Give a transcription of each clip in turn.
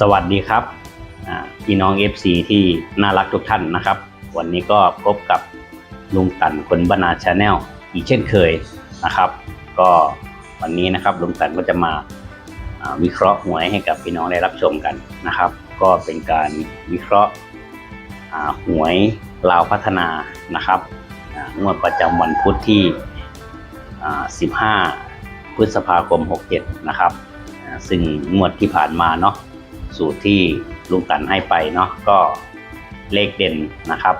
สวัสดีครับพี่น้อง FC ที่น่ารักทุกท่านนะครับ วันนี้ก็พบกับลุงตันคนบรรณาชาแนลอีกเช่นเคยนะครับ ก็วันนี้นะครับลุงตันก็จะมาวิเคราะห์หวยให้กับพี่น้องได้รับชมกันนะครับ ก็เป็นการวิเคราะห์หวยลาวพัฒนานะครับงวดประจำวันพุธที่ 15 พฤษภาคม 67 นะครับ ซึ่งงวดที่ผ่านมาเนาะ สูตรที่ลุงตันให้ไปเนาะก็เลขเด่นนะครับ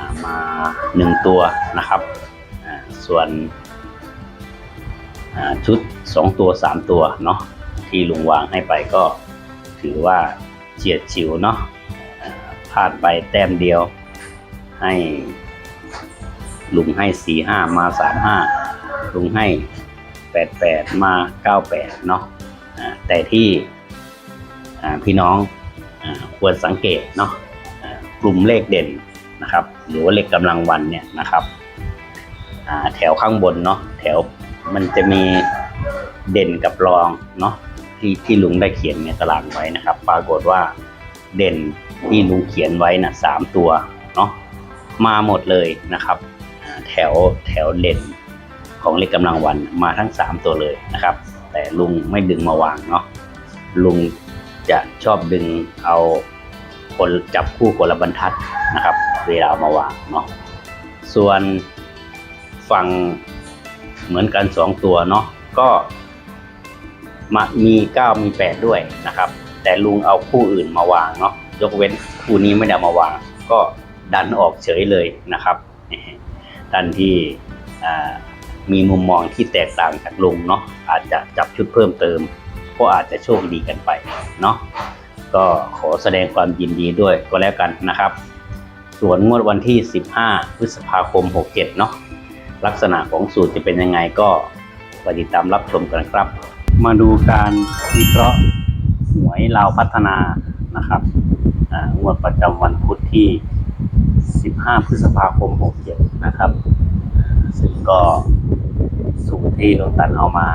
ามาหนึ่งตัวนะครับส่วนชุดสองตัวสามตัวเนาะที่ลุงวางให้ไปก็ถือว่าเฉียดฉิวเนาะพลาดไปแต้มเดียวให้ลุงให้สี่ห้ามาสามห้าลุงให้แปดแปดมาเก้าแปดเนาะแต่ที่ พี่น้องอควรสังเกตเนาะกลุ่มเลขเด่นนะครับ หรือว่าเลขกำลังวันเนี่ยนะครับแถวข้างบนเนาะแถวมันจะมีเด่นกับรองเนาะที่ที่ลุงได้เขียนในตารางไว้นะครับ ปรากฏว่าเด่นที่ลุงเขียนไว้นะสามตัวเนาะมาหมดเลยนะครับแถวแถวเด่นของเลขกำลังวันมาทั้งสามตัวเลยนะครับ แต่ลุงไม่ดึงมาวางเนาะลุง จะชอบดึงเอาคนจับคู่คนละบรรทัดนะครับ เวลามาวางเนาะส่วนฝั่งเหมือนกันสองตัวเนาะก็มามีเก้ามีแปดด้วยนะครับ แต่ลุงเอาคู่อื่นมาวางเนาะยกเว้นคู่นี้ไม่ได้มาวาง ก็ดันออกเฉยเลยนะครับท่านที่มีมุมมองที่แตกต่างจากลุงเนาะอาจจะจับชุดเพิ่มเติม ก็อาจจะโชคดีกันไปเนาะก็ขอแสดงความยินดีด้วยก็แล้วกันนะครับ ส่วนงวดวันที่ 15 พฤษภาคม 67 เนาะลักษณะของสูตรจะเป็นยังไงก็ไปติดตามรับชมกันครับ มาดูการวิเคราะห์หวยลาวพัฒนานะครับงวดประจำวันพุธที่ 15 พฤษภาคม 67 นะครับ ซึ่งก็สูตรที่ลงตันเอามา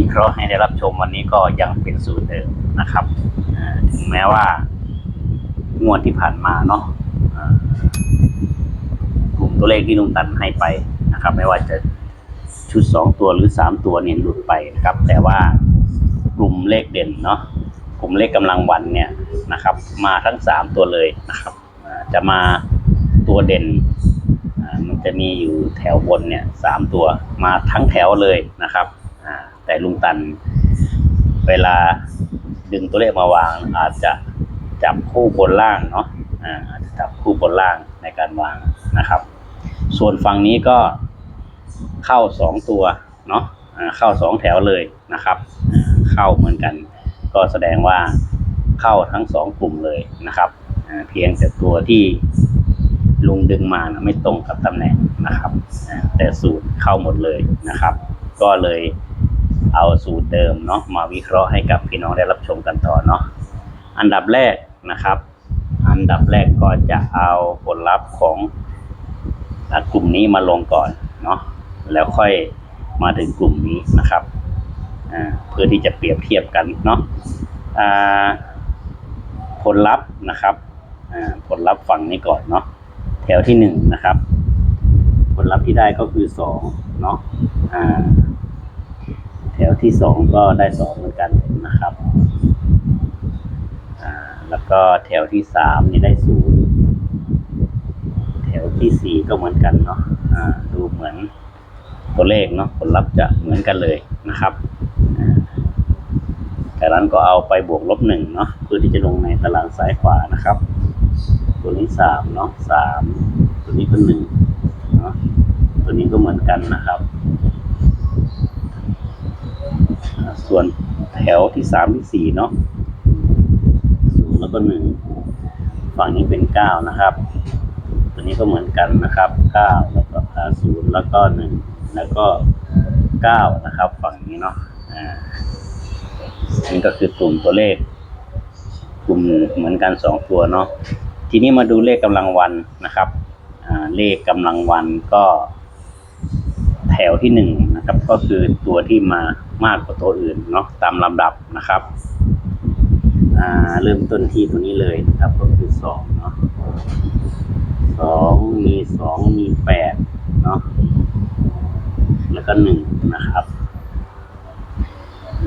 วิเคราะห์ให้ได้รับชมวันนี้ก็ยังเป็นสูตรเดิมนะครับถึงแม้ว่างวดที่ผ่านมาเนาะกลุ่มตัวเลขที่ลุงตันให้ไปนะครับ ไม่ว่าจะชุดสองตัวหรือสามตัวเนี่ยหลุดไปนะครับ แต่ว่ากลุ่มเลขเด่นเนาะกลุ่มเลขกำลังวันเนี่ยนะครับ มาทั้งสามตัวเลยนะครับจะมาตัวเด่นมันจะมีอยู่แถวบนเนี่ยสามตัวมาทั้งแถวเลยนะครับ แต่ลุงตัน เวลาดึงตัวเลขมาวาง อาจจะจับคู่บนล่างเนาะอ่าจจะจับคู่บนล่างในการวางนะครับ ส่วนฝั่งนี้ก็เข้าสองตัวเนาะเข้าสองแถวเลยนะครับ เข้าเหมือนกัน ก็แสดงว่าเข้าทั้งสองกลุ่มเลยนะครับเพียงแต่ตัวที่ลุงดึงมานะไม่ตรงกับตำแหน่งนะครับ แต่สูตรเข้าหมดเลยนะครับ ก็เลย เอาสูตรเดิมเนาะมาวิเคราะห์ให้กับพี่น้องได้รับชมกันต่อเนาะอันดับแรกนะครับ อันดับแรกก็จะเอาผลลัพธ์ของกลุ่มนี้มาลงก่อนเนาะแล้วค่อยมาถึงกลุ่มนี้นะครับเพื่อที่จะเปรียบเทียบกันเนาะผลลัพธ์นะครับผลลัพธ์ฝั่งนี้ก่อนเนาะแถวที่หนึ่งนะครับ ผลลัพธ์ที่ได้ก็คือสองเนาะ ถวที่สองก็ได้สองเหมือนกันนะครับอ่าแล้วก็แถวที่สามนี่ได้ศูนย์แถวที่สี่ก็เหมือนกันเนาะอ่าดูเหมือนตัวเลขเนาะผลลัพธ์จะเหมือนกันเลยนะครับอ่าแต่นั้นก็เอาไปบวกลบหนึ่งเนาะเพื่อที่จะลงในตารางซ้ายขวานะครับ ตัวนี้สามเนาะสามตัวนี้เป็นหนึ่งเนาะตัวนี้ก็เหมือนกันนะครับอ่า ส่วนแถวที่สามที่สี่เนาะศูนย์แล้วก็หนึ่งฝั่งนี้เป็นเก้านะครับ ตัวนี้ก็เหมือนกันนะครับเก้าแล้วก็อ่าศูนย์แล้วก็หนึ่งแล้วก็เก้านะครับ ฝั่งนี้เนาะอ่านี่ก็คือกลุ่มตัวเลขกลุ่มเหมือนกันสองตัวเนาะทีนี้มาดูเลขกำลังวันนะครับอ่าเลขกำลังวันก็ ถวที่หนึ่งนะครับก็คือตัวที่มามากกว่าตัวอื่นเนาะตามลำดับนะครับเริ่มต้นที่ตัวนี้เลยนะครับก็คือสองเนาะสองมีสองมีแปดเนาะแล้วก็หนึ่งนะครับ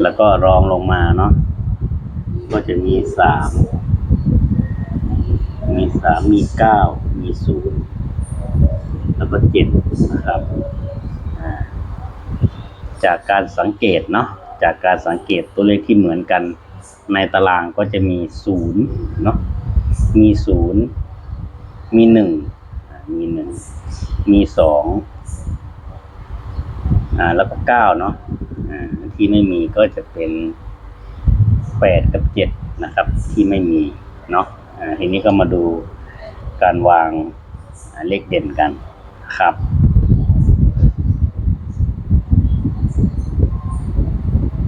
แล้วก็รองลงมาเนาะก็จะมีสามมีสามมีเก้ามีศูนย์แล้วก็เจ็ดนะครับ จากการสังเกตเนาะจากการสังเกตตัวเลขที่เหมือนกันในตารางก็จะมีศูนย์เนาะมีศูนย์มีหนึ่งมีหนึ่งมีสองอ่าแล้วก็เก้าเนาะอ่าที่ไม่มีก็จะเป็นแปดกับเจ็ดนะครับ ที่ไม่มีเนาะอ่าทีนี้ก็มาดูการวางเลขเด่นกันครับ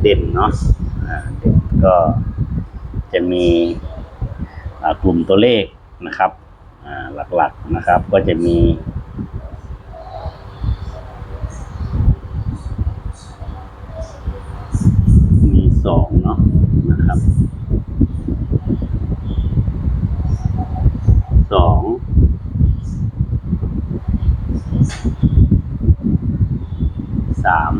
เด่นเนาะเด่นก็จะมีกลุ่มตัวเลขนะครับหลักๆนะครับ ก็จะมีมีสองเนาะนะครับสองสาม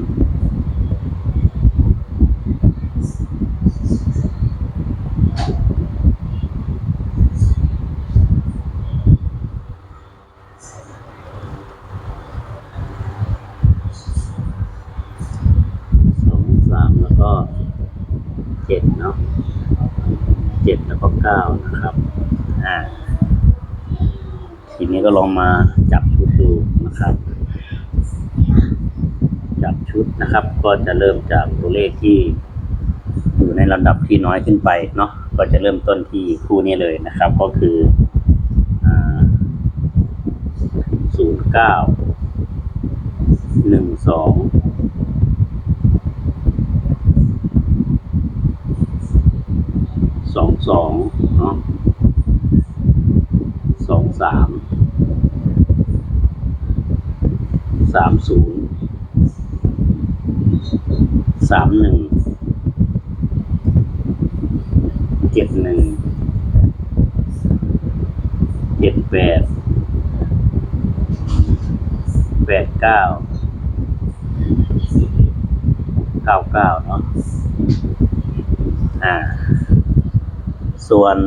สองสามแล้ว ก็เจ็ดเนาะเจ็ดแล้วก็เก้านะครับอ่าทีนี้ก็ลองมาจับชุดดูนะครับ จับชุดนะครับ ก็จะเริ่มจากตัวเลขที่อยู่ในลำดับที่น้อยขึ้นไปเนาะก็จะเริ่มต้นที่คู่นี้เลยนะครับ ก็คือศูนย์เก้าหนึ่งสอง สองสองเนาะสองสามสามศูนย์สามหนึ่งเจ็ดหนึ่งเจ็ดแปดแปดเก้าเก้าเก้าเนาะอ่า ส่วน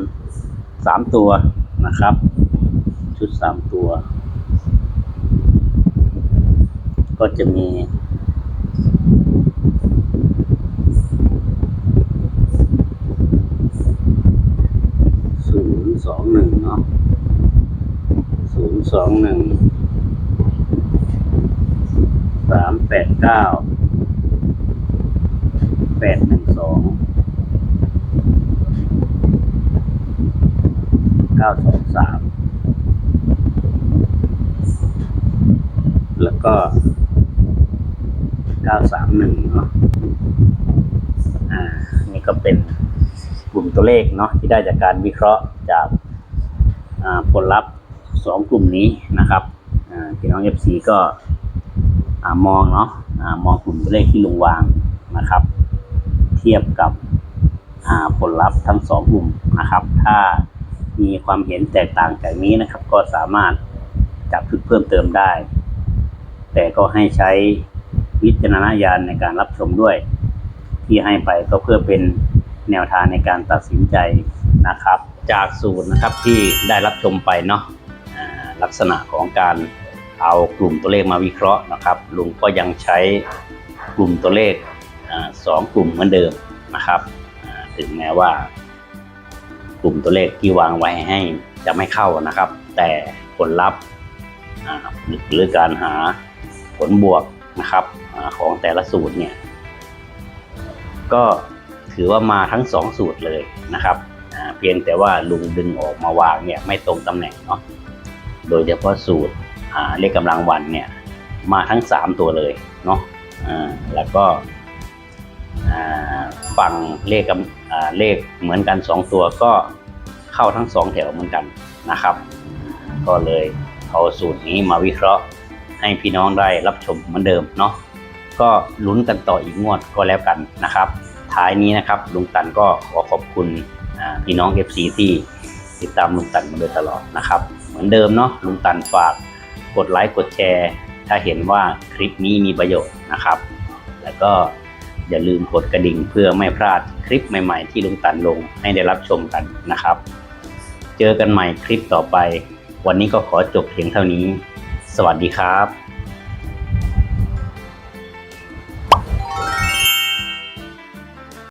สามตัวนะครับ ชุดสามตัว ก็จะมีศูนย์สองหนึ่งเนาะศูนย์สองหนึ่งสามแปดเก้าแปดหนึ่งสอง เก้าสองสามแล้วก็เก้าสามหนึ่งเนาะอ่านี่ก็เป็นกลุ่มตัวเลขเนาะที่ได้จากการวิเคราะห์จากผลลัพธ์สองกลุ่มนี้นะครับอ่าพี่น้อง FC ก็อ่ามองเนาะอ่ามองกลุ่มตัวเลขที่ลงวางนะครับ เทียบกับผลลัพธ์ทั้งสองกลุ่มนะครับ ถ้า มีความเห็นแตกต่างจากนี้นะครับ ก็สามารถจับชุดเพิ่มเติมได้ แต่ก็ให้ใช้วิจารณญาณในการรับชมด้วย ที่ให้ไปก็เพื่อเป็นแนวทางในการตัดสินใจนะครับ จากสูตรนะครับที่ได้รับชมไปเนาะลักษณะของการเอากลุ่มตัวเลขมาวิเคราะห์นะครับ ลุงก็ยังใช้กลุ่มตัวเลขสองกลุ่มเหมือนเดิมนะครับ ถึงแม้ว่า กลุ่มตัวเลขที่วางไว้ให้จะไม่เข้านะครับ แต่ผลลัพธ์หรือการหาผลบวกนะครับอของแต่ละสูตรเนี่ยก็ถือว่ามาทั้งสองสูตรเลยนะครับเพียงแต่ว่าลุงดึงออกมาวางเนี่ยไม่ตรงตำแหน่งเนาะโดยเฉพาะสูตรอ่าเลขกำลังวันเนี่ยมาทั้งสามตัวเลยเนาะแล้วก็ฝั่งเลขกำ เลขเหมือนกันสองตัวก็เข้าทั้งสองแถวเหมือนกันนะครับ ก็เลยเอาสูตรนี้มาวิเคราะห์ให้พี่น้องได้รับชมเหมือนเดิมเนาะก็ลุ้นกันต่ออีกงวดก็แล้วกันนะครับ ท้ายนี้นะครับลุงตันก็ขอขอบคุณพี่น้อง FC ที่ติดตามลุงตันมาโดยตลอดนะครับ เหมือนเดิมเนาะลุงตันฝากกดไลค์กดแชร์ ถ้าเห็นว่าคลิปนี้มีประโยชน์นะครับ แล้วก็ อย่าลืมกดกระดิ่งเพื่อไม่พลาดคลิปใหม่ๆ ที่ลุงตันลงให้ได้รับชมกันนะครับ เจอกันใหม่คลิปต่อไป วันนี้ก็ขอจบเพียงเท่านี้ สวัสดีครับ